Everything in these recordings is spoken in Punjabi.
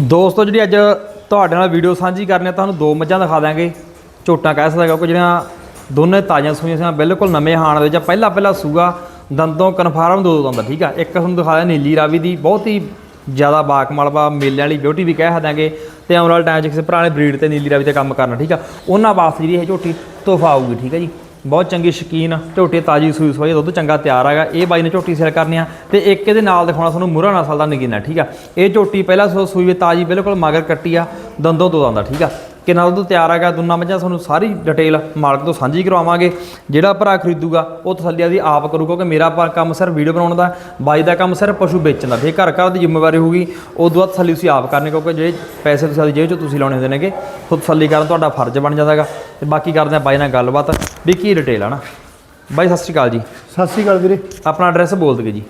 ਦੋਸਤੋ, ਜਿਹੜੀ ਅੱਜ ਤੁਹਾਡੇ ਨਾਲ ਵੀਡੀਓ ਸਾਂਝੀ ਕਰਨੀ ਆ, ਤੁਹਾਨੂੰ ਦੋ ਮੱਝਾਂ ਦਿਖਾ ਦਾਂਗੇ ਝੋਟਾਂ ਕਹਿ ਸਕਦਾ ਕਿਉਂਕਿ ਜਿਹੜੀਆਂ ਦੋਨੇ ਤਾਜ਼ੀਆਂ ਸੂਈਆਂ ਸੀ ਬਿਲਕੁਲ ਨਵੇਂ ਹਾਣ ਦੇ ਜਾਂ ਪਹਿਲਾ ਪਹਿਲਾ ਸੂਗਾ ਦੰਦੋਂ ਕਨਫਰਮ ਦੋ ਦੋ ਦੰਦ, ਠੀਕ ਆ? ਇੱਕ ਤੁਹਾਨੂੰ ਦਿਖਾਇਆ ਨੀਲੀ ਰਾਵੀ ਦੀ, ਬਹੁਤ ਹੀ ਜ਼ਿਆਦਾ ਬਾਕਮਾਲ ਵਾ ਮੇਲਿਆਂ ਵਾਲੀ ਬਿਊਟੀ ਵੀ ਕਹਿ ਦਾਂਗੇ ਤੇ ਆਉਣ ਵਾਲੇ ਟਾਈਮ 'ਚ ਕਿਸੇ ਪੁਰਾਣੇ ਬਰੀਡ ਤੇ ਨੀਲੀ ਰਾਵੀ ਤੇ ਕੰਮ ਕਰਨਾ, ਠੀਕ ਆ? ਉਹਨਾਂ ਵਾਸਤੇ ਜਿਹੜੀ ਇਹ ਝੋਟੀ ਤੋਹਫਾ ਆਊਗੀ, ਠੀਕ ਆ ਜੀ? ਬਹੁਤ ਚੰਗੀ ਸ਼ਕੀਨ, ਝੋਟੇ ਤਾਜੀ ਸੂਈ ਸਵਾਈ, ਦੁੱਧ ਚੰਗਾ ਤਿਆਰ ਹੈਗਾ। ਇਹ ਬਾਈ ਨੇ ਝੋਟੀ ਸੇਲ ਕਰਨੀ ਆ ਤੇ ਇੱਕ ਇਹਦੇ ਨਾਲ ਦਿਖਾਉਣਾ ਤੁਹਾਨੂੰ ਮੁਰਾ ਨਸਲ ਦਾ ਨਗੀਨਾ, ਠੀਕ ਆ? ਇਹ ਝੋਟੀ ਪਹਿਲਾਂ ਸੂ- ਸੂਈ ਤਾਜੀ, ਬਿਲਕੁਲ ਮਗਰ ਕੱਟੀ ਆ, ਦੰਦੋਂ ਦੋ ਦੰਦਾ ਠੀਕ ਆ? ਕਿੰਨਾ ਦੁੱਧ ਤਿਆਰ ਹੈਗਾ ਦੋਨਾਂ ਮੱਝਾਂ ਤੁਹਾਨੂੰ ਸਾਰੀ ਡਿਟੇਲ ਮਾਲਕ ਤੋਂ ਸਾਂਝੀ ਕਰਵਾਵਾਂਗੇ। ਜਿਹੜਾ ਭਰਾ ਖਰੀਦੂਗਾ ਉਹ ਤਸੱਲੀ ਦੀ ਆਪ ਕਰੂ ਕਿਉਂਕਿ ਮੇਰਾ ਕੰਮ ਸਿਰਫ ਵੀਡੀਓ ਬਣਾਉਣ ਦਾ ਬਾਈ ਦਾ ਕੰਮ ਸਿਰਫ ਪਸ਼ੂ ਵੇਚਣ ਦਾ। ਫੇਰ ਘਰ ਘਰ ਦੀ ਜ਼ਿੰਮੇਵਾਰੀ ਹੋਊਗੀ ਉਦੋਂ ਬਾਅਦ ਤਸੱਲੀ ਤੁਸੀਂ ਆਪ ਕਰਨੀ ਕਿਉਂਕਿ ਜਿਹੜੇ ਪੈਸੇ ਤੁਸੀਂ ਆਪਦੀ ਜੇਬ ਚੋਂ ਤੁਸੀਂ ਲਾਉਣੇ ਹੁੰਦੇ ਨੇਗੇ ਖੁਦ ਤਸੱਲੀ ਕਰਨ ਤੁਹਾਡਾ ਫਰਜ਼ ਬਣ ਜਾਂਦਾ ਹੈਗਾ ਤੇ ਬਾਕੀ ਕਰਦੇ ਆ ਬਾਈ ਨਾਲ ਗੱਲਬਾਤ। ਵੀ ਕੀ ਡਿਟੇਲ ਆ ਨਾ? ਬਾਈ ਸਤਿ ਸ਼੍ਰੀ ਅਕਾਲ ਜੀ। ਸਤਿ ਸ਼੍ਰੀ ਅਕਾਲ ਵੀਰੇ। ਆਪਣਾ ਐਡਰੈਸ ਬੋਲ ਦਿਓ ਜੀ।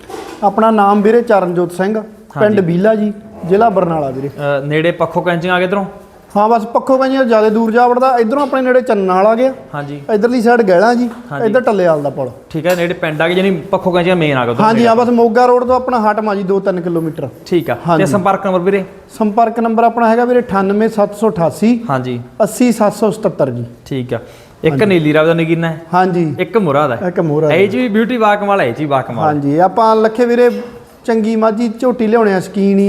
ਆਪਣਾ ਨਾਮ ਵੀਰੇ ਚਰਨਜੋਤ ਸਿੰਘ ਪਿੰਡ ਬੀਲਾ ਜੀ ਜ਼ਿਲ੍ਹਾ ਬਰਨਾਲਾ ਵੀਰੇ। ਨੇੜੇ ਪੱਖੋ ਕੈਂਚੀਆਂ ਆ ਗਏ ਇੱਧਰੋਂ? ਹਾਂ ਬਸ ਪੱਖੋ ਕਹਿੰਦੇ ਜ਼ਿਆਦਾ ਦੂਰ ਜਾ ਵੜਦਾ। ਇਧਰੋਂ ਆਪਣੇ ਨੇੜੇ ਚੰਨਾ ਵਾਲਾ ਗਿਆ। ਹਾਂਜੀ। ਇਧਰਲੀ ਸਾਈਡ ਗਹਿਲਾ ਜੀ ਇਧਰ ਟੱਲੇਵਾਲ ਦਾ ਪੁਲ। ਠੀਕ ਹੈ ਨੇੜੇ ਪਿੰਡ ਆ ਗਏ ਜਾਨੀ ਪੱਖੋ ਕੈਂਚੀਆਂ ਮੇਨ ਆ ਉੱਧਰੋਂ। ਹਾਂਜੀ ਹਾਂ ਬਸ ਮੋਗਾ ਰੋਡ ਤੋਂ ਆਪਣਾ ਹਟਮਾ ਜੀ 2-3 ਕਿਲੋਮੀਟਰ। ਠੀਕ ਆ। ਤੇ। ਸੰਪਰਕ ਨੰਬਰ ਵੀਰੇ? ਸੰਪਰਕ ਨੰਬਰ ਆਪਣਾ ਹੈਗਾ ਵੀਰੇ 98788 ਹਾਂਜੀ। 80777 ਜੀ। ਠੀਕ ਆ। ਇੱਕ ਨੀਲੀ ਰਾਵ ਦਾ ਨਗੀਨਾ ਹੈ। ਹਾਂਜੀ। ਇੱਕ ਮੁਰਾਦ ਹੈ। ਇੱਕ ਮੋਹਰਾ ਇਹ ਚ ਵੀ ਬਿਊਟੀ ਵਾਕ ਵਾਲਾ ਇਹ ਚ ਵੀ ਵਾਕ ਵਾਲਾ ਹਾਂਜੀ ਆਪਾਂ ਲੱਖੇ ਵੀਰੇ ਚੰਗੀ ਮਾਝੀ ਝੋਟੀ ਲਿਆਉਣੇ ਆ ਸਕੀਨੀ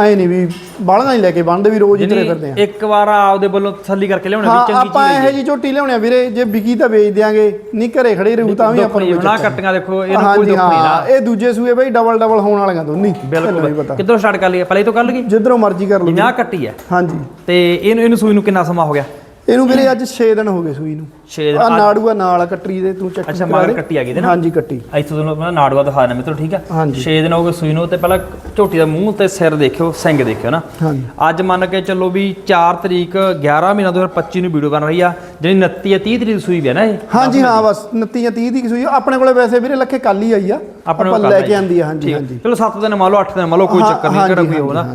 ਐ ਨਹੀਂ ਵੀ ਬਾਹਲਾਂ ਹੀ ਲੈ ਕੇ ਬੰਨਦੇ ਵੀ ਰੋਜ਼ ਹੀ ਤੁਰੇ ਫਿਰਦੇ ਆ। ਇੱਕ ਵਾਰ ਆਪਦੇ ਵੱਲੋਂ ਤਸੱਲੀ ਕਰਕੇ ਲਿਆਉਣਾ ਵੀ ਚੰਗੀ ਆਪਾਂ ਚੀਜ਼ ਇਹੋ ਜੀ ਝੋਟੀ ਲਿਆਉਣੇ ਆ ਵੀਰੇ ਜੇ ਵਿਕੀ ਤਾਂ ਵੇਚ ਦਿਆਂਗੇ ਨਹੀਂ ਘਰੇ ਖੜੇ ਰਹੂ ਤਾਂ ਵੀ ਆਪਾਂ ਨੂੰ ਕੱਟੀਆਂ ਦੇਖੋ ਇਹਨੂੰ ਕੋਈ ਦੁੱਖ ਨਹੀਂ ਨਾ। ਇਹ ਦੂਜੇ ਸੂਏ ਬਈ ਡਬਲ ਡਬਲ ਹੋਣ ਵਾਲੀਆਂ ਦੋਨੀ ਬਿਲਕੁਲ। ਕਿੱਧਰੋਂ ਸਟਾਰਟ ਕਰ ਲਈਏ? ਪਹਿਲੇ ਤੋਂ ਕਰ ਲਈਏ? ਜਿੱਧਰੋਂ ਮਰਜ਼ੀ ਕਰ ਲਓ ਜਿੰਨਾ ਕੱਟੀ ਹੈ। ਹਾਂਜੀ। ਤੇ ਇਹਨੂੰ ਇਹਨੂੰ ਸੂਈ ਨੂੰ ਕਿੰਨਾ ਸਮਾਂ ਹੋ ਗਿਆ? ਇਹਨੂੰ ਵੀਰੇ ਅੱਜ 6 ਦਿਨ ਹੋ ਗਏ ਸੂਈ ਨੂੰ। 6 ਆ ਨਾੜੂ ਆ ਨਾਲ ਆ ਕੱਟਰੀ ਦੇ ਤੂੰ ਚੱਕ ਅੱਛਾ ਮਗਰ ਕੱਟੀ ਆ ਗਈ ਤੇ ਨਾ? ਹਾਂਜੀ ਕੱਟੀ। ਇੱਥੇ ਤੁਹਾਨੂੰ ਮੈਂ ਨਾੜੂਆ ਦਿਖਾ ਦਿੰਦਾ ਮਿੱਤਰੋ ਠੀਕ ਆ? ਹਾਂਜੀ। 6 ਦਿਨ ਹੋ ਗਏ ਸੂਈ ਨੂੰ ਤੇ ਪਹਿਲਾਂ ਝੋਟੀ ਦਾ ਮੂੰਹ ਤੇ ਸਿਰ ਦੇਖਿਓ ਸਿੰਘ ਦੇਖਿਓ ਨਾ। ਅੱਜ ਮੰਨ ਕੇ ਚੱਲੋ ਵੀ 4 ਤਰੀਕ 11 ਮਹੀਨਾ 2025 ਨੂੰ ਵੀਡੀਓ ਬਣ ਰਹੀ ਆ ਜਿਹੜੀ 29 ਜਾਂ 30 ਤਰੀਕ ਸੂਈ ਵੀ ਆ ਨਾ ਇਹ। ਹਾਂਜੀ ਹਾਂ ਬਸ 29 ਜਾਂ 30 ਦੀ ਸੂਈ। ਆਪਣੇ ਕੋਲੇ ਵੈਸੇ ਵੀਰੇ ਲੱਖੇ ਕੱਲ ਹੀ ਆਈ ਆ। ਆਪਣੇ ਆਪਾਂ ਲੈ ਕੇ। ਆਂਦੀ ਆ ਹਾਂਜੀ ਹਾਂਜੀ। ਚਲੋ 7 ਦਿਨ ਮੰਨ ਲਓ 8 ਦਿਨ ਮੰਨ ਲਓ ਕੋਈ ਚੱਕਰ ਨਹੀਂ ਕਿਹੜਾ ਕੋਈ ਹੋਣਾ।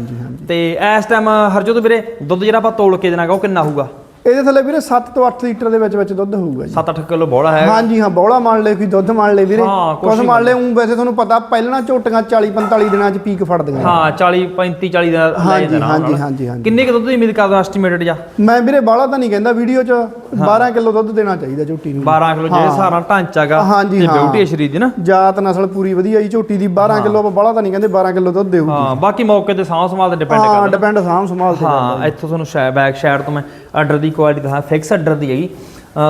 ਤੇ ਇਸ ਟਾਈਮ ਹਰਜੋਤ ਵੀਰੇ ਦੁੱਧ ਜਿਹੜਾ ਆਪਾਂ ਤੋਲ ਕੇ ਦੇਣਾਗਾ ਉਹ ਕਿੰਨਾ ਹੋਊਗਾ? ਇਹਦੇ ਥੱਲੇ ਵੀਰੇ 7 ਤੋਂ 8 ਲੀਟਰ ਦੇ ਵਿੱਚ ਵਿੱਚ ਦੁੱਧ ਹੋਊਗਾ ਜੀ। 7-8 ਕਿਲੋ ਬੋਲਾ ਹੈ। ਹਾਂਜੀ ਹਾਂ ਬੌਲਾ ਮੰਨ ਲੈ ਕੋਈ ਦੁੱਧ ਮੰਨ ਲੈ ਵੀਰੇ। ਹਾਂ, ਹੀ ਮੰਨ ਲੈ ਉਂ ਵੈਸੇ ਤੁਹਾਨੂੰ ਪਤਾ ਪਹਿਲਾਂ ਝੋਟੀਆਂ 40 45 ਦਿਨਾਂ ਚ ਪੀਕ ਫੜਦੀਆਂ। ਹਾਂ 40 35 40 ਦਾ ਲੈ ਹਾਂਜੀ, ਜਾਂਦਾ ਹਾਂਜੀ, ਹਾਂਜੀ, ਹਾਂਜੀ। ਕਿੰਨੇ ਕੁ ਦੁੱਧ ਦੀ ਉਮੀਦ ਕਰਦਾ ਐਸਟੀਮੇਟਡ ਜਾਂ? ਮੈਂ ਵੀਰੇ ਬਾਲਾ ਤਾਂ ਨਹੀਂ ਕਹਿੰਦਾ ਵੀਡੀਓ ਚ 12 ਕਿਲੋ ਦੁੱਧ ਦੇਣਾ ਚਾਹੀਦਾ ਝੋਟੀ ਨੂੰ। 12 ਕਿਲੋ ਜਿਹੜੇ ਸਾਰਾ ਢਾਂਚਾਗਾ ਹਾਂਜੀ, ਤੇ ਹਾਂ। ਬਿਊਟੀ ਹੈ ਸਰੀਰ ਦੀ ਨਾ। ਜਾਤ ਨਸਲ ਪੂਰੀ ਵਧੀਆ ਜੀ ਝੋਟੀ ਦੀ 12 ਕਿਲੋ ਆਪਾਂ ਬਾਲਾ ਤਾਂ ਨਹੀਂ ਕਹਿੰਦੇ 12 ਕਿਲੋ ਦੁੱਧ ਦੇਊਗੀ। ਹਾਂ ਬਾਕੀ ਮੌਕੇ ਤੇ ਸਾਂਭ ਸੰਭਾਲ ਤੇ ਡਿਪੈਂਡ ਹਾਂ ਕਰਦਾ। ਡਿਪੈਂਡ ਸਾਂਭ ਸੰਭਾਲ ਤੇ ਹਾਂ ਇੱਥੋਂ ਤੁਹਾਨੂੰ ਸ਼ਾਇਦ ਬੈਕ ਤੋਂ ਮੈਂ ਆਰਡਰ ਦੀ ਕੁਆਲਿਟੀ ਦਿਖਾ ਫਿਕਸ ਆਰਡਰ ਦੀ ਹੈਗੀ।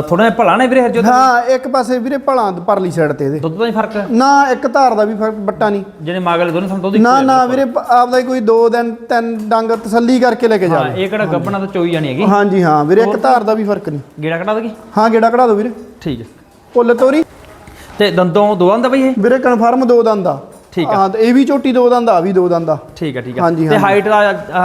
ਥੋੜਾ ਜਿਹਾ ਭਲਾ ਨਾ ਵੀਰੇ ਹਰਜੋਤ ਹਾਂ ਇੱਕ ਪਾਸੇ ਵੀਰੇ ਭਲਾਂ ਪਰਲੀ ਸਾਈਡ ਤੇ ਇਹਦੇ। ਦੁੱਧ ਦਾ ਹੀ ਫ਼ਰਕ ਹੈ? ਨਾ ਇੱਕ ਧਾਰ ਦਾ ਵੀ ਫ਼ਰਕ ਬੱਟਾ ਨਹੀਂ। ਜਿਹੜੇ ਮਾਗਲੇ ਦੋਨੇ ਸਾਨੂੰ ਦੁੱਧ ਹੀ ਨਾ ਨਾ ਵੀਰੇ ਆਪਦਾ ਹੀ ਕੋਈ 2 ਦਿਨ ਤਿੰਨ ਡੰਗ ਤਸੱਲੀ ਕਰਕੇ ਲੈ ਕੇ ਹਾਂ ਜਾਵੇ। ਇਹ ਕਿਹੜਾ ਗੱਬਣਾ ਤਾਂ ਚੋਈ ਜਾਣੀ ਹੈਗੀ। ਹਾਂਜੀ ਹਾਂ ਵੀਰੇ ਇੱਕ ਧਾਰ ਦਾ ਵੀ ਫ਼ਰਕ ਨਹੀਂ। ਗੇੜਾ ਕਢਾ ਦਗੀ ਹਾਂ ਗੇੜਾ ਕਢਾ ਦਿਓ ਵੀਰੇ। ਠੀਕ ਹੈ। ਪੁੱਲ ਤੋਰੀ। ਤੇ ਦੰਦੋਂ ਦੋ ਆਂਦਾ ਬਈ ਇਹ? ਵੀਰੇ ਕਨਫਰਮ ਦੋ ਦੰਦ ਆ। ਠੀਕ ਆ। ਹਾਂ ਤੇ ਇਹ ਵੀ ਝੋਟੀ ਦੋ ਦੰਦ ਆ ਵੀ ਦੋ ਦੰਦ ਆ। ਠੀਕ ਹੈ ਠੀਕ ਹੈ। ਹਾਂਜੀ, ਤੇ। ਹਾਈਟ ਦਾ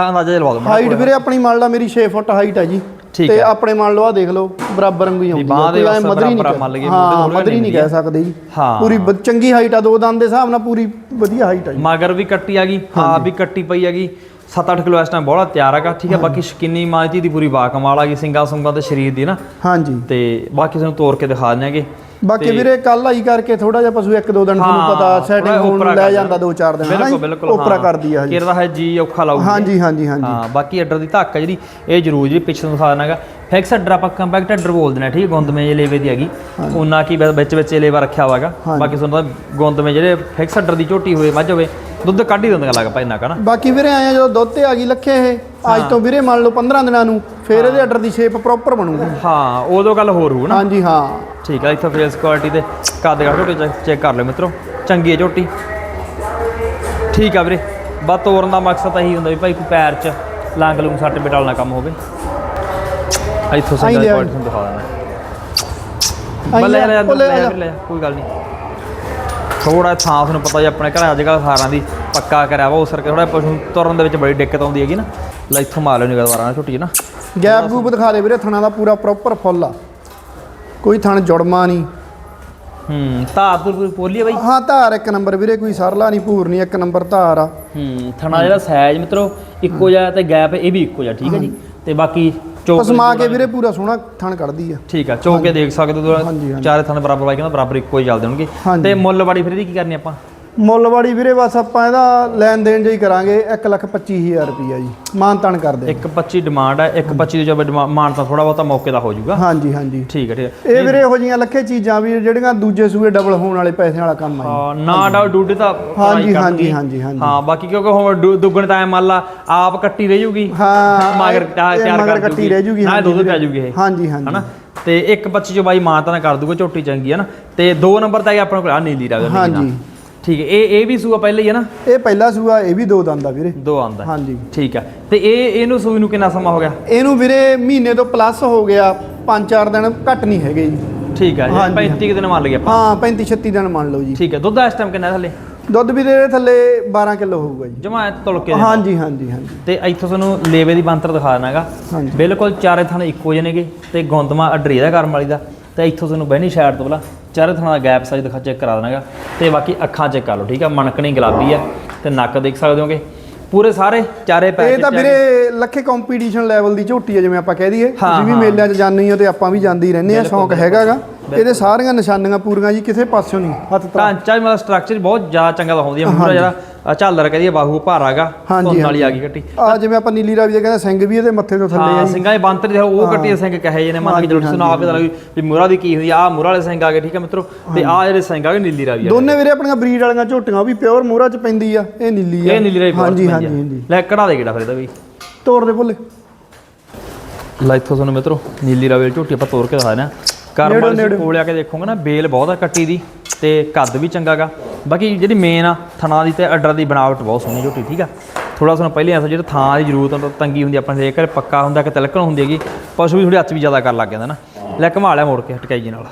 ਅੰਦਾਜ਼ਾ ਲਵਾ ਦਿਓ। ਹਾਈਟ ਵੀਰੇ ਆਪਣੀ ਮੰਨ ਲਾ ਮੇਰੀ 6 ਫੁੱਟ ਹਾਈਟ ਹੈ ਜੀ। ਤੇ ਹੈ। ਆਪਣੇ ਮੰਨ ਲਓ ਆ ਦੇਖ ਲਓ ਬਰਾਬਰ ਵਾਂਗੂ ਹੀ ਆਉਂਦੀ ਕੋਈ ਐਂ ਬਸ ਮਧਰੀ ਨਹੀਂ ਮੰਨ ਲਈਏ, ਹਾਂ ਮਧਰੀ ਨਹੀਂ ਕਹਿ ਸਕਦੇ ਜੀ। ਹਾਂ। ਪੂਰੀ ਚੰਗੀ ਹਾਈਟ ਆ ਦੋ ਦੰਦ ਦੇ ਹਿਸਾਬ ਨਾਲ ਪੂਰੀ ਵਧੀਆ ਹਾਈਟ ਆ ਜੀ। ਮਗਰ ਵੀ ਕੱਟੀ ਆ ਗਈ ਹਾਂ ਵੀ ਕੱਟੀ ਪਈ ਹੈਗੀ 7-8 ਕਿਲੋ ਇਸ ਟਾਈਮ ਬੋਲਾ ਤਿਆਰ ਹੈਗਾ ਠੀਕ ਹੈ ਬਾਕੀ ਸ਼ਕਿਨੀ ਮਾਲਤੀ ਦੀ ਪੂਰੀ ਬਾਕਮਾਲ ਆ ਗਈ ਸਿੰਗਾ ਸੁੰਗਾ ਤੇ ਸਰੀਰ ਦੀ ਨਾ। ਹਾਂਜੀ। ਤੇ ਬਾਕੀ ਤੁਹਾਨੂੰ ਤੋੜ ਕੇ ਦਿਖਾ ਦਿਆਂਗੇ। ਬਾਕੀ ਵੀਰੇ ਕੱਲ ਆਈ ਕਰਕੇ ਥੋੜਾ ਜਿਹਾ ਪਸ਼ੂ ਇੱਕ ਦੋ ਦਿਨ ਤੁਹਾਨੂੰ ਪਤਾ ਸੈਟਿੰਗ ਹੋਣ ਲੈ ਜਾਂਦਾ ਦੋ ਚਾਰ ਦਿਨ ਬਿਲਕੁਲ ਉਪਰਾ ਕਰਦੀ ਆ ਜੀ। ਕਿਰਦਾ ਹੈ ਜੀ ਔਖਾ ਲਾਊਗੀ। ਹਾਂਜੀ ਹਾਂਜੀ ਹਾਂਜੀ। ਹਾਂ ਬਾਕੀ ਅੱਡਰ ਦੀ ਧੱਕ ਜਿਹੜੀ ਇਹ ਜ਼ਰੂਰ ਜਿਹੜੀ ਪਿੱਛੇ ਦਿਖਾ ਦੇਣਾਗਾ ਫਿਕਸ ਅੱਡਰ ਆਪਾਂ ਕੰਪੈਕਟ ਅੱਡਰ ਬੋਲ ਦੇਣਾ ਠੀਕ ਹੈ ਗੁੰਦਮੇ ਜੇ ਲੇਵੇ ਦੀ ਹੈਗੀ। ਉਹਨਾਂ ਕੀ ਵਿੱਚ ਵਿੱਚ ਲੇਵਾ ਰੱਖਿਆ ਹੋਵਾਗਾ ਬਾਕੀ ਤੁਹਾਨੂੰ ਤਾਂ ਗੁੰਦਮੇ ਜਿਹੜੇ ਫਿਕਸ ਅੱਡਰ ਦੀ ਝੋਟੀ ਹੋਵੇ ਮੱਝ ਹੋਵੇ ਦੁੱਧ ਕੱਢ ਹੀ ਦਿੰਦੀਆਂ ਲੱਗ ਪੈਣਾ ਕਾ ਨਾ ਬਾਕੀ ਵੀਰੇ ਆਏ ਆ ਜਦੋਂ ਦੁੱਧ ਤੇ ਆ ਗਈ ਲੱਖੇ ਇਹ ਅੱਜ ਤੋਂ ਵੀਰੇ ਮੰਨ ਲਓ 15 ਦਿਨਾਂ ਨੂੰ ਫੇਰ ਇਹਦੇ ਆਰਡਰ ਦੀ ਸ਼ੇਪ ਪ੍ਰੋਪਰ ਬਣੂਗੀ। ਹਾਂ ਉਦੋਂ ਗੱਲ ਹੋਰ ਹੋਊ ਨਾ। ਹਾਂਜੀ ਹਾਂ। ਠੀਕ ਹੈ ਇੱਥੋਂ ਫੇਸ ਕੁਆਲਿਟੀ ਤੇ ਕੱਦ ਕੱਢ ਝੋਟੀ ਚੈੱਕ ਕਰ ਲਿਓ ਮਿੱਤਰੋ ਚੰਗੀ ਹੈ ਝੋਟੀ। ਠੀਕ ਆ ਵੀਰੇ ਬਸ ਤੋਰਨ ਦਾ ਮਕਸਦ ਇਹੀ ਹੁੰਦਾ ਵੀ ਭਾਈ ਕੋਈ ਪੈਰ 'ਚ ਲੰਗ ਲੂੰਗ ਸੱਟ ਬਿਟਾਲ ਨਾ ਕੰਮ ਹੋਵੇ। ਇੱਥੋਂ ਲਿਆ। ਕੁਆਲਿਟੀ ਤੁਹਾਨੂੰ ਦਿਖਾ ਦੇਣਾ ਆਈ ਬੱਲੇ ਲੈ ਲੈ ਲੈ। ਲੈ ਕੋਈ ਗੱਲ ਨਹੀਂ ਥੋੜਾ ਥਾਂ ਤੁਹਾਨੂੰ ਪਤਾ ਹੀ ਆਪਣੇ ਘਰ ਅੱਜ ਕੱਲ੍ਹ ਸਾਰਾਂ ਦੀ ਪੱਕਾ ਕਰਿਆ ਵਾ ਉਸ ਕਰਕੇ ਥੋੜਾ ਪਸ਼ੂ ਤੁਰਨ ਦੇ ਵਿੱਚ ਬੜੀ ਦਿੱਕਤ ਆਉਂਦੀ ਹੈਗੀ ਨਾ। ਲੈ ਇੱਥੋਂ ਮਾਰ ਲਿਓ ਨਿਗਾਹ ਵਾਰਾਂ ਝੋਟੀ ਨਾ। ਗੈਪ ਗੂਪ ਦਿਖਾ ਦੇ ਵੀਰੇ ਥਣਾ ਦਾ ਪੂਰਾ ਪ੍ਰੋਪਰ ਫੁੱਲ ਆ। ਕੋਈ ਥਣ ਜੁੜਮਾ ਨਹੀਂ। ਹੂੰ ਧਾਰ ਤੁਰ ਪੋਲੀ ਹੈ ਬਾਈ? ਹਾਂ ਧਾਰ ਇੱਕ ਨੰਬਰ ਵੀਰੇ ਕੋਈ ਸਰਲਾ ਨਹੀਂ ਭੂਰ ਨਹੀਂ ਇੱਕ ਨੰਬਰ ਧਾਰ ਆ। ਹੂੰ ਥਣਾ ਜਿਹੜਾ ਸਾਈਜ਼ ਮਿੱਤਰੋ ਇੱਕੋ ਜਿਹਾ ਤੇ ਗੈਪ ਇਹ ਵੀ ਇੱਕੋ ਜਿਹਾ ਠੀਕ ਹੈ ਜੀ। ਤੇ ਬਾਕੀ ਚੋਕ ਪਸਮਾ ਕੇ ਵੀਰੇ ਪੂਰਾ ਸੋਹਣਾ ਥਣ ਕੱਢਦੀ ਆ ਠੀਕ ਆ ਚੋਕ ਕੇ ਦੇਖ ਸਕਦੇ ਹੋ। ਚਾਰੇ ਥਣ ਬਰਾਬਰ ਬਾਈ ਕਹਿੰਦਾ ਬਰਾਬਰ ਇੱਕੋ ਹੀ ਚੱਲਦੇ ਹੋਣਗੇ। ਤੇ ਮੁੱਲ ਬਾੜੀ ਫਿਰ ਇਹਦੀ ਕੀ ਕਰਨੀ ਆਪਾਂ ਮੁੱਲਵਾੜੀ ਵੀਰੇ ਬਸ ਆਪਾਂ ਇਹਦਾ ਲੈਣ ਦੇਣ ਜਿਹੀ ਕਰਾਂਗੇ 125000 ਰੁਪਈਆ ਜੀ। ਮਾਨ ਤਾਨ ਕਰਦੇ ਇੱਕ 25 ਡਿਮਾਂਡ ਹੈ ਇੱਕ 25 ਦੇ ਜਬ ਮਾਨ ਤਾਂ ਥੋੜਾ ਬਹੁਤਾ ਮੌਕੇ ਦਾ ਹੋ ਜਾਊਗਾ। ਹਾਂਜੀ ਹਾਂਜੀ। ਠੀਕ ਹੈ ਠੀਕ ਹੈ ਇਹ ਵੀਰੇ ਇਹੋ ਜੀਆਂ ਲੱਖੇ ਚੀਜ਼ਾਂ ਵੀ ਜਿਹੜੀਆਂ ਦੂਜੇ ਸੂਏ ਡਬਲ ਹੋਣ ਵਾਲੇ ਪੈਸੇ ਵਾਲਾ ਕੰਮ ਆ ਜੀ। ਹਾਂ, ਨਾ ਡਾਊਟ ਡਿਊਟੀ ਤਾਂ ਹਾਂਜੀ, ਹਾਂਜੀ। ਹਾਂਜੀ, ਹਾਂਜੀ। ਹਾਂ ਬਾਕੀ ਕਿਉਂਕਿ ਹੁਣ ਦੁ- ਦੁੱਗਣ ਟਾਈਮ ਮੰਨ ਲਾ ਆਪ ਕੱਟੀ ਰਹਿ ਜੂਗੀ। ਹਾਂ ਮਗਰ ਤਿਆਰ ਕਰ ਕੱਟੀ ਰਹਿ ਜੂਗੀ ਹਾਂਜੀ ਦੁੱਧ। ਪੈ ਜੂਗੀ ਇਹ। ਹਾਂਜੀ ਹਾਂਜੀ। ਹਨਾ? ਤੇ ਇੱਕ 25 ਚੋਂ ਬਾਈ ਮਾਤਾ ਨਾ ਕਰ ਦੂਗਾ ਝੋਟੀ ਚੰਗੀ ਹੈ ਨਾ ਤੇ ਦੋ ਨੰਬਰ ਤਾਂ ਇਹ ਆਪਣੇ ਕੋਲ ਆ ਨੀਲੀ ਰਾਗ ਨੀਲੀ ਹਾਂਜੀ। ਨਾਲ। ਠੀਕ ਹੈ ਇਹ ਇਹ ਵੀ ਸੂਆ ਪਹਿਲੇ ਹੀ ਹੈ ਨਾ? ਇਹ ਪਹਿਲਾ ਸੂਆ ਇਹ ਵੀ ਦੋ ਦੰਦ ਆ ਵੀਰੇ। ਦੋ ਆਂਦਾ ਹਾਂਜੀ। ਠੀਕ ਹੈ ਤੇ ਇਹ ਇਹਨੂੰ ਸੂਈ ਨੂੰ ਕਿੰਨਾ ਸਮਾਂ ਹੋ ਗਿਆ? ਇਹਨੂੰ ਵੀਰੇ ਮਹੀਨੇ ਤੋਂ ਪਲੱਸ ਹੋ ਗਿਆ। 5-4 ਦਿਨ ਘੱਟ ਨਹੀਂ ਹੈਗੇ ਜੀ। ਠੀਕ ਹੈ ਜੀ, ਹਾਂਜੀ, 35 ਕੁ ਦਿਨ ਮੰਨ ਲਈਏ ਆਪਾਂ। ਹਾਂ 35-36 ਦਿਨ ਮੰਨ ਲਓ ਜੀ। ਠੀਕ ਹੈ ਦੁੱਧ ਦਾ ਇਸ ਟਾਈਮ ਕਿੰਨਾ ਥੱਲੇ? ਦੁੱਧ ਵੀ ਦੇ ਥੱਲੇ 12 ਕਿਲੋ ਹੋਊਗਾ ਜੀ। ਜਮਾ ਤੁਲ ਕੇ ਦੇਣਾ। ਹਾਂਜੀ ਹਾਂਜੀ ਹਾਂਜੀ। ਤੇ ਇੱਥੋਂ ਤੁਹਾਨੂੰ ਲੇਵੇ ਦੀ ਬੰਤਰ ਦਿਖਾ ਦੇਣਾਗਾ ਹਾਂਜੀ। ਬਿਲਕੁਲ ਚਾਰੇ ਥਾਂ ਇੱਕੋ ਜਿਹੇ ਨੇਗੇ ਤੇ ਗੁੰਦਮਾ ਅਡਰੀ ਦਾ ਕਰਮ ਵਾਲੀ ਦਾ। ਤੇ ਇੱਥੋਂ ਤੁਹਾਨੂੰ ਬਹਿਣੀ ਸਾਈਡ ਤੋਂ ਬਲਾ। ਚਾਰੇ ਥਾਂ ਦਾ ਗੈਪ ਸਾਈਜ਼ ਦਿਖਾ ਚੈੱਕ ਕਰਾ ਦੇਣਾਗਾ। ਤੇ ਬਾਕੀ ਅੱਖਾਂ ਚੈੱਕ ਕਰ ਲਓ ਠੀਕ ਆ? ਮਣਕਣੀ ਗੁਲਾਬੀ ਆ ਤੇ ਨੱਕ ਦੇਖ ਸਕਦੇ ਹੋਗੇ? ਪੂਰੇ ਸਾਰੇ ਚਾਰੇ ਪੈਰ ਇਹ ਤਾਂ ਵੀਰੇ ਲੱਖੇ ਕੰਪੀਟੀਸ਼ਨ ਲੈਵਲ ਦੀ ਝੋਟੀ ਹੈ ਜਿਵੇਂ ਆਪਾਂ ਕਹਿ ਦਈਏ। ਤੁਸੀਂ ਵੀ। ਮੇਲਿਆਂ 'ਚ ਜਾਂਦੇ ਹੋ ਤੇ ਆਪਾਂ ਵੀ ਜਾਂਦੇ ਹੀ ਰਹਿੰਦੇ ਆ ਸ਼ੌਂਕ ਹੈਗਾਗਾ। ਇਹਦੇ ਸਾਰੀਆਂ ਨਿਸ਼ਾਨੀਆਂ ਪੂਰੀਆਂ ਜੀ ਕਿਸੇ ਪਾਸਿਓਂ ਨਹੀਂ ਹੱਥ ਢਾਂਚਾ ਵੀ ਮਤਲਬ ਸਟਰਕਚਰ ਬਹੁਤ ਜ਼ਿਆਦਾ ਚੰਗਾ ਦਿਖਾਉਂਦੀ ਆ ਮੂਰਾ ਜਿਹੜਾ ਆਹ ਝਾਲਰ ਕਹਦੀ ਭਾਹੂ ਭਾਰਾਗਾ ਹਾਂਜੀ, ਵਾਲੀ ਆ ਗਈ ਕੱਟੀ ਆ ਜਿਵੇਂ ਆਪਾਂ ਨੀਲੀ ਰਾਵੀ ਦੇ ਕਹਿੰਦੇ ਸਿੰਘ ਵੀ ਇਹਦੇ ਮੱਥੇ ਤੋਂ ਥੱਲੇ ਆ ਸਿੰਘਾਂ ਦੇ ਬੰਤਰ ਦੇ ਉਹ ਕੱਟੀ ਸਿੰਘ ਕਹੇ ਜੇ ਨੇ ਮੰਨ ਕੇ ਚਲੋ ਤੁਸੀਂ ਆਪ ਲੱਗ ਵੀ ਮੂਰਾ ਦੀ ਕੀ ਹੁੰਦੀ ਆ ਮੂਰਾ ਵਾਲੇ ਸਿੰਘ ਆ ਗਏ ਠੀਕ ਹੈ ਮਿੱਤਰੋ? ਤੇ ਆਹ ਜਿਹੜੇ ਸਿੰਘ ਆ ਗਏ ਨੀਲੀ ਰਾਵੀ ਆ ਦੋਨੇ ਵੀਰੇ ਆਪਣੀਆਂ ਬਰੀਡ ਵਾਲੀਆਂ ਝੋਟੀਆਂ ਉਹ ਵੀ ਪਿਓਰ ਮੋਹਰਾ 'ਚ ਪੈਂਦੀ ਆ ਇਹ ਨੀਲੀ ਆ। ਇਹ ਨੀਲੀ ਰਾਵੀ ਹਾਂਜੀ ਹਾਂਜੀ ਆ। ਹਾਂਜੀ ਲੈ ਕਢਾ ਦੇ ਕਿਹੜਾ ਫਿਰ ਇਹਦਾ ਵੀ। ਤੋੜ ਦੇ ਭੁੱਲੇ। ਲੈ ਇੱਥੋਂ ਤੁਹਾਨੂੰ ਮਿੱਤਰੋ ਨੀਲੀ ਰਾਵੀ ਝੋਟੀ ਆਪਾਂ ਤੋੜ ਕੇ ਦਿਖਾ ਦਿਆਂ ਕਰਮ ਵਾਲੀ। ਕੋਲ ਆ ਕੇ ਦੇਖੋਗੇ ਨਾ ਬੇਲ ਬਹੁਤ ਆ ਕੱਟੀ ਦੀ ਤੇ ਕੱਦ ਵੀ ਚੰਗਾਗਾ। ਬਾਕੀ ਜਿਹੜੀ ਮੇਨ ਆ ਥਣਾ ਦੀ ਤੇ ਅੱਡਰ ਦੀ ਬਣਾਵਟ ਬਹੁਤ ਸੋਹਣੀ ਝੋਟੀ ਠੀਕ ਆ? ਥੋੜਾ ਸਾਨੂੰ ਪਹਿਲੇ ਐਸਾ ਜਿਹੜਾ ਥਾਂ ਦੀ ਜ਼ਰੂਰਤ ਹੁੰਦਾ ਤੰਗੀ ਹੁੰਦੀ ਆਪਣੇ ਦੇ ਘਰ ਪੱਕਾ ਹੁੰਦਾ ਕਿ ਤਿਲਕਣ ਹੁੰਦੀ ਹੈਗੀ ਪਸ਼ੂ ਵੀ ਥੋੜੇ ਹੱਥ ਵੀ ਜ਼ਿਆਦਾ ਕਰਨ ਲੱਗ ਜਾਂਦਾ ਨਾ। ਲੈ ਘੁਮਾ ਲਿਆ ਮੋੜ ਕੇ ਟਕਾਈ ਜੀ ਨਾਲ।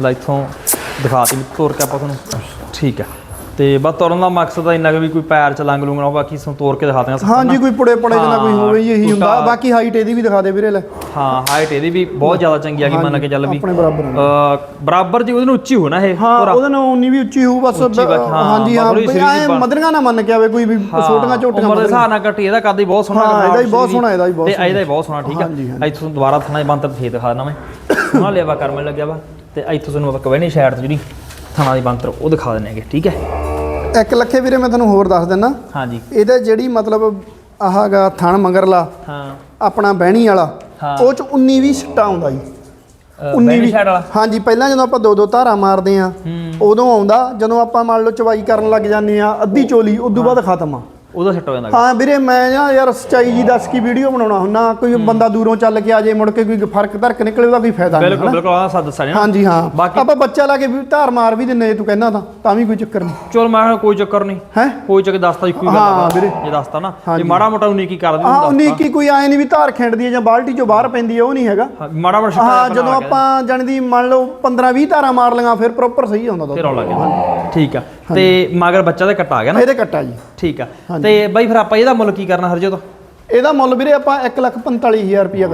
ਲੈ ਇੱਥੋਂ ਦਿਖਾਤੀ ਤੋੜ ਕੇ ਆਪਾਂ ਤੁਹਾਨੂੰ। ਠੀਕ ਆ। ਤੇ ਬਸ ਤੁਰਨ ਦਾ ਮਕਸਦ ਆ ਇੰਨਾ ਕਿ ਵੀ ਕੋਈ ਪੈਰ ਚ ਲੰਗ ਲੂੰਗ ਨਾ ਬਾਕੀ ਸਾਨੂੰ ਤੋੜ ਕੇ ਦਿਖਾ ਦਿਆਂਗੇ ਹਾਂਜੀ ਕੋਈ ਪੁੜੇ ਪੁੜੇ ਜਨਾ ਕੋਈ ਹਾਂ, ਹੋਵੇ ਜੀ ਇਹੀ ਹੁੰਦਾ। ਬਾਕੀ ਹਾਈਟ ਇਹਦੀ ਵੀ ਦਿਖਾ ਦੇ ਵੀਰੇ ਲੈ। ਹਾਂ ਹਾਈਟ ਇਹਦੀ ਵੀ ਬਹੁਤ ਜ਼ਿਆਦਾ ਚੰਗੀ ਆ ਗਈ ਮੰਨ ਕੇ ਚੱਲ ਵੀ ਆਪਣੇ ਬਰਾਬਰ ਬਰਾਬਰ ਜੀ ਉਹਦੇ ਨੂੰ ਉੱਚੀ ਹੋਣਾ ਇਹ ਹਾਂ। ਉਹਦੇ ਨਾਲ ਉਨੀ ਵੀ ਉੱਚੀ ਹੋਊ ਬਸ ਹਾਂ, ਹਾਂਜੀ ਹਾਂ ਐਂ ਮਦਰੀਆਂ ਨਾ ਮੰਨ ਕੇ ਆਵੇ ਕੋਈ ਵੀ ਹਾਂ, ਛੋਟੀਆਂ ਝੋਟੀਆਂ ਉਮਰ ਦੇ ਹਿਸਾਬ ਨਾਲ ਕੱਟੀ ਇਹਦਾ ਕੱਦ ਹੀ ਬਹੁਤ ਸੋਹਣਾ ਹਾਂ, ਇਹਦਾ ਹੀ ਬਹੁਤ ਸੋਹਣਾ, ਇਹਦਾ ਹੀ ਬਹੁਤ ਤੇ ਇਹਦਾ ਹੀ ਬਹੁਤ ਸੋਹਣਾ ਠੀਕ ਆ? ਇੱਥੋਂ ਦੁਬਾਰਾ ਥਾਣਾ ਬੰਤਰ ਫੇਰ ਦਿਖਾ ਦੇਣਾ ਮੈਂ। ਸੋਹਣਾ ਲਿਆਵਾ ਕਰਮਣ ਲੱਗਿਆ ਵਾ ਤੇ ਇੱਥੋਂ ਤੁਹਾਨੂੰ ਆਪਾਂ ਕਵੈਣੀ ਸਾਈਡ ਤੋਂ ਜਿਹੜੀ ਥਾਣਾ ਦੀ ਬੰਤਰ ਉਹ ਦਿਖਾ ਦਿੰਨੇ ਹੈਗੇ ਠੀਕ ਹੈ? ਇੱਕ ਲੱਖੇ ਵੀਰੇ ਮੈਂ ਤੁਹਾਨੂੰ ਹੋਰ ਦੱਸ ਦਿੰਦਾ ਹਾਂਜੀ। ਇਹਦਾ ਜਿਹੜੀ ਮਤਲਬ ਆਹਾਗਾ ਥਣ ਮੰਗਰਲਾ ਹਾਂ। ਆਪਣਾ ਬਹਿਣੀ ਵਾਲਾ। ਉਹ ਚ 19 20 ਛੱਟਾ ਆਉਂਦਾ ਜੀ। 19 ਬੈਣੀ ਵੀ ਹਾਂਜੀ ਪਹਿਲਾਂ ਜਦੋਂ ਆਪਾਂ ਦੋ ਦੋ ਧਾਰਾ ਮਾਰਦੇ ਆ ਉਦੋਂ ਆਉਂਦਾ ਜਦੋਂ ਆਪਾਂ ਮੰਨ ਲਓ ਚਵਾਈ ਕਰਨ ਲੱਗ ਜਾਂਦੇ ਆ ਅੱਧੀ ਚੋਲੀ ਉਦੋਂ ਬਾਅਦ ਖਤਮ ਆ। ਉਹਦਾ ਸੱਟ ਹੋ ਜਾਂਦਾ। ਹਾਂ ਵੀਰੇ ਮੈਂ ਨਾ ਯਾਰ ਸੱਚਾਈ ਜੀ ਦੱਸ ਕੀ ਵੀਡੀਓ ਬਣਾਉਣਾ ਹੁੰਨਾ ਕੋਈ ਬੰਦਾ ਦੂਰੋਂ ਚੱਲ ਕੇ ਆ ਜੇ ਮੁੜ ਕੇ ਕੋਈ ਫ਼ਰਕ ਧਰਕ ਨਿਕਲੇ ਉਹਦਾ ਕੋਈ ਫਾਇਦਾ ਨਹੀਂ ਬਿਲਕੁਲ? ਬਿਲਕੁਲ ਆਹ ਸੱਦ ਨਾ ਹਾਂਜੀ ਹਾਂ। ਬਾਕੀ- ਆਪਾਂ ਬੱਚਾ ਲਾ ਕੇ ਵੀ ਧਾਰ ਮਾਰ ਵੀ ਦਿੰਨੇ ਤੂੰ ਕਹਿੰਦਾ ਤਾਂ ਤਾਂ ਵੀ ਕੋਈ ਚੱਕਰ ਨਹੀਂ। ਚਲ ਮੈਂ ਕੋਈ ਚੱਕਰ ਨਹੀਂ। ਹੈ? ਕੋਈ ਚੱਕ ਦੱਸਤਾ ਇੱਕੋ ਹੀ ਗੱਲ ਹਾਂ ਆ ਵੀਰੇ। ਜੇ ਦੱਸਤਾ ਨਾ ਜੇ। ਮਾੜਾ ਮੋਟਾ ਉਨੀ ਕੀ ਕਰਦੇ ਹਾਂ ਹੁੰਦਾ। ਉਨੀ ਕੀ ਕੋਈ ਆਏ ਨਹੀਂ ਵੀ ਧਾਰ ਖਿੰਡਦੀ ਹੈ ਜਾਂ ਬਾਲਟੀ ਚੋਂ ਬਾਹਰ ਪੈਂਦੀ ਹੈ ਉਹ ਨਹੀਂ ਹੈਗਾ। ਮਾੜਾ ਮੋਟਾ ਹਾਂ ਜਦੋਂ ਆਪਾਂ ਜਾਣੀ ਦੀ ਮੰਨ ਲਓ 15 20 ਧਾਰਾਂ ਮਾਰ ਲਈਆਂ ਫਿਰ ਪ੍ਰੋਪਰ ਸਹੀ ਆਉਂਦਾ ਦੁੱਧ। ਫਿਰ ਆਉਣ ਲੱਗ ਠੀਕ ਆ। ਤੇ ਮਗਰ ਬੱਚਾ ਤੇ ਕੱਟਾ ਆ ਗਿਆ ਨਾ? ਇਹਦੇ ਕੱਟਾ ਜੀ। ਠੀਕ ਆ। ਤੇ ਬਾਈ ਫਿਰ ਆਪਾਂ ਇਹਦਾ ਮੁੱਲ ਕੀ ਕਰਨਾ ਹਰਜੋਤ? ਇਹਦਾ ਮੁੱਲ ਵੀਰੇ ਆਪਾਂ 145000 ਰੁਪਇਆ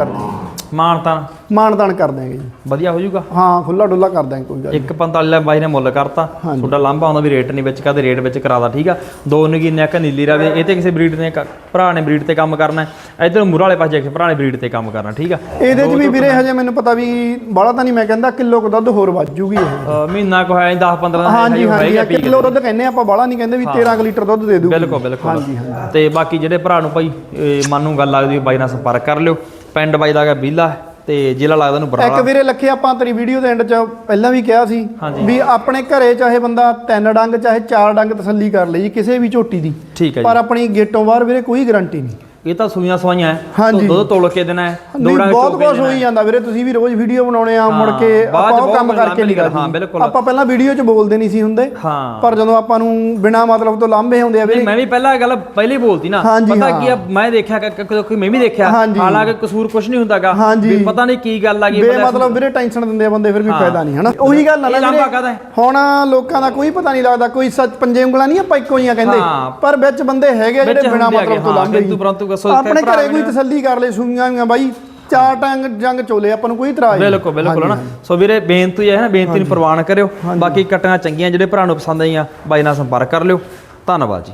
ਮਾਨਤਾਂ ਮਾਨਦਾਨ ਕਰ ਦਾਂਗੇ ਜੀ। ਵਧੀਆ ਹੋ ਜਾਊਗਾ। ਹਾਂ ਖੁੱਲਾ ਡੁੱਲਾ ਕਰ ਦਾਂਗੇ ਕੋਈ ਗੱਲ ਨੀ। 145 ਲੈ ਬਾਈ ਨੇ ਮੁੱਲ ਕਰਤਾ। ਹਾਂਜੀ। ਤੁਹਾਡਾ ਲਾਂਭਾ ਆਉਂਦਾ ਵੀ ਰੇਟ ਨਹੀਂ ਵਿੱਚ ਕਦੇ ਰੇਟ ਵਿੱਚ ਕਰਾਦਾ ਠੀਕ ਆ? ਦੋ ਨਗੀ ਨੈਕ ਨੀਲੀ ਰਵੇ ਇਹ ਤੇ ਕਿਸੇ ਬਰੀਡ ਨੇ ਕ- ਭਰਾ ਨੇ ਬਰੀਡ ਤੇ ਕੰਮ ਕਰਨਾ ਹੈ। ਇਧਰ ਮੁਰਾ ਵਾਲੇ ਪਾਸੇ ਕਿਸੇ ਭਰਾ ਨੇ ਬਰੀਡ ਤੇ ਕੰਮ ਕਰਨਾ ਠੀਕ ਆ? ਇਹਦੇ 'ਚ ਵੀ ਵੀਰੇ ਹਜੇ ਮੈਨੂੰ ਪਤਾ ਵੀ ਬਾਹਲਾ ਤਾਂ ਨਹੀਂ ਮੈਂ ਕਹਿੰਦਾ ਕਿਲੋ ਕੁ ਦੁੱਧ ਹੋਰ ਵੱਜ ਜੂਗੀ ਇਹ। ਮਹੀਨਾ ਕੋ ਹੈ 10 15 ਦਿਨ ਹਾਂਜੀ ਹਜੇ ਇੱਕ ਕਿਲੋ ਦੁੱਧ ਕਹਿੰਦੇ ਆਪਾਂ ਬਾਹਲਾ ਨਹੀਂ ਕਹਿੰਦੇ ਵੀ 13 ਕੁ ਲੀਟਰ ਦੁੱਧ ਦੇ ਦੂ ਬਿਲਕੁਲ ਬਿਲਕੁਲ। ਹਾਂਜੀ ਹਾਂਜੀ। ਤੇ ਬਾਕੀ ਜਿਹੜੇ ਭਰਾ ਨੂੰ ਭਾਈ ਇਹ ਮਨ ਨੂੰ ਗੱਲ ਲੱਗਦੀ ਹੈ ਬਾਈ ਨਾਲ ਸੰਪਰਕ ਕਰ ਲਿਓ। ਪਿੰਡ ਬਾਈ ਦਾ ਹੈਗਾ ਬੀਲਾ ਤੇ ਜ਼ਿਲ੍ਹਾ ਲੱਗਦਾ ਨੂੰ ਇੱਕ ਬਰਨਾਲਾ ਵੀਰੇ ਲੱਖੇ ਆਪਾਂ ਤੇਰੀ ਵੀਡੀਓ ਦੇ ਐਂਡ 'ਚ ਪਹਿਲਾਂ ਵੀ ਕਿਹਾ ਸੀ। ਵੀ ਆਪਣੇ ਘਰੇ ਚਾਹੇ ਬੰਦਾ ਤਿੰਨ ਡੰਗ ਚਾਹੇ ਚਾਰ ਡੰਗ ਤਸੱਲੀ ਕਰ ਲਈ ਜੀ ਕਿਸੇ ਵੀ ਝੋਟੀ ਦੀ। ਠੀਕ ਹੈ ਪਰ ਜੀ। ਆਪਣੀ ਗੇਟੋਂ ਬਾਹਰ ਵੀਰੇ ਕੋਈ ਗਾਰੰਟੀ ਨਹੀਂ। ਇਹ ਤਾਂ ਸੂਈਆਂ ਸਵਾਈਆਂ ਹੈ ਹਾਂਜੀ। ਦੁੱਧ ਤੋਲ ਕੇ ਦੇਣਾ ਹੈ ਨਹੀਂ ਬਹੁਤ ਕੁਝ ਹੈ। ਹੋਈ ਜਾਂਦਾ ਵੀਰੇ ਤੁਸੀਂ ਵੀ ਰੋਜ਼ ਵੀਡੀਓ ਬਣਾਉਣੇ ਆ ਮੁੜ ਹਾਂ, ਕੇ ਬਾਅਦ ਆਪਾਂ ਉਹ ਬਹੁਤ ਕੰਮ ਕੁਝ ਕਰਕੇ ਲਾਂਭੇ ਕਰਦੇ ਹਾਂ, ਬਿਲਕੁਲ। ਆਪਾਂ ਪਹਿਲਾਂ ਵੀਡੀਓ 'ਚ ਬੋਲਦੇ ਨਹੀਂ ਸੀ ਹੁੰਦੇ ਹਾਂ ਪਰ ਜਦੋਂ ਆਪਾਂ ਨੂੰ ਬਿਨਾ ਮਤਲਬ ਤੋਂ ਲਾਂਭੇ ਹੁੰਦੇ ਆ ਵੀਰੇ ਮੈਂ ਵੀ ਪਹਿਲਾਂ ਇਹ ਗੱਲ ਪਹਿਲੇ ਹੀ ਬੋਲਤੀ ਨਾ ਹਾਂਜੀ, ਪਤਾ ਹਾਂ। ਕੀ ਆ ਮੈਂ ਦੇਖਿਆ ਕਿ- ਕਿ ਕਿ ਮੈਂ ਵੀ ਦੇਖਿਆ ਹਾਂਜੀ। ਹਾਲਾਂਕਿ ਕਸੂਰ ਕੁਝ ਨਹੀਂ ਹੁੰਦਾਗਾ ਹਾਂਜੀ। ਵੀ ਪਤਾ ਨਹੀਂ ਕੀ ਗੱਲ ਆ ਗਈ ਬੇ ਮਤਲਬ ਵੀਰੇ ਟੈਨਸ਼ਨ ਦਿੰਦੇ ਆ ਬੰਦੇ ਫਿਰ ਵੀ ਫਾਇਦਾ ਨਹੀਂ ਹਨਾ ਉਹੀ ਗੱਲ ਆ ਇਹ ਲਾਂਭਾ ਵੀਰੇ ਹੈ? ਹੁਣ ਲੋਕਾਂ ਦਾ ਕੋਈ ਪਤਾ ਨਹੀਂ ਲੱਗਦਾ ਕੋਈ ਸੱਚ ਪੰਜੇ ਉਂਗਲਾਂ ਨਹੀਂ ਆਪਾਂ ਇੱਕੋ ਜੀਆਂ ਕਹਿੰਦੇ ਹਾਂ। ਪਰ ਵਿੱਚ ਬੰਦੇ ਹੈਗੇ ਆ ਜਿਹੜੇ ਬਿਨਾ ਮਤਲਬ ਤੋਂ ਹਾਂ, ਲਾਂਭੇ ਕਿੰਤੂ ਪਰੰਤੂ ਕਸੋ ਆਪਣੇ ਘਰੇ ਕੋਈ ਤਸੱਲੀ ਕਰ ਲੈ ਸੂਈਆਂ ਵੀਆਂ ਬਾਈ। ਚਾਰ ਟੰਗ ਜੰਗ ਚੋਲੇ ਆਪਾਂ ਨੂੰ ਕੋਈ ਇਤਰਾਜ਼ ਨਹੀਂ। ਬਿਲਕੁਲ ਬਿਲਕੁਲ ਹਨਾ ਸੋ ਵੀਰੇ ਬੇਨਤੀ ਹੈ ਨਾ ਬੇਨਤੀ ਨੂੰ ਪ੍ਰਵਾਨ ਕਰਿਓ। ਬਾਕੀ ਕਟੀਆਂ ਚੰਗੀਆਂ ਜਿਹੜੇ ਭਰਾ ਨੂੰ ਪਸੰਦ ਆਈਆਂ ਬਾਈ ਨਾਲ ਸੰਪਰਕ ਕਰ ਲਿਓ। ਧੰਨਵਾਦ ਜੀ।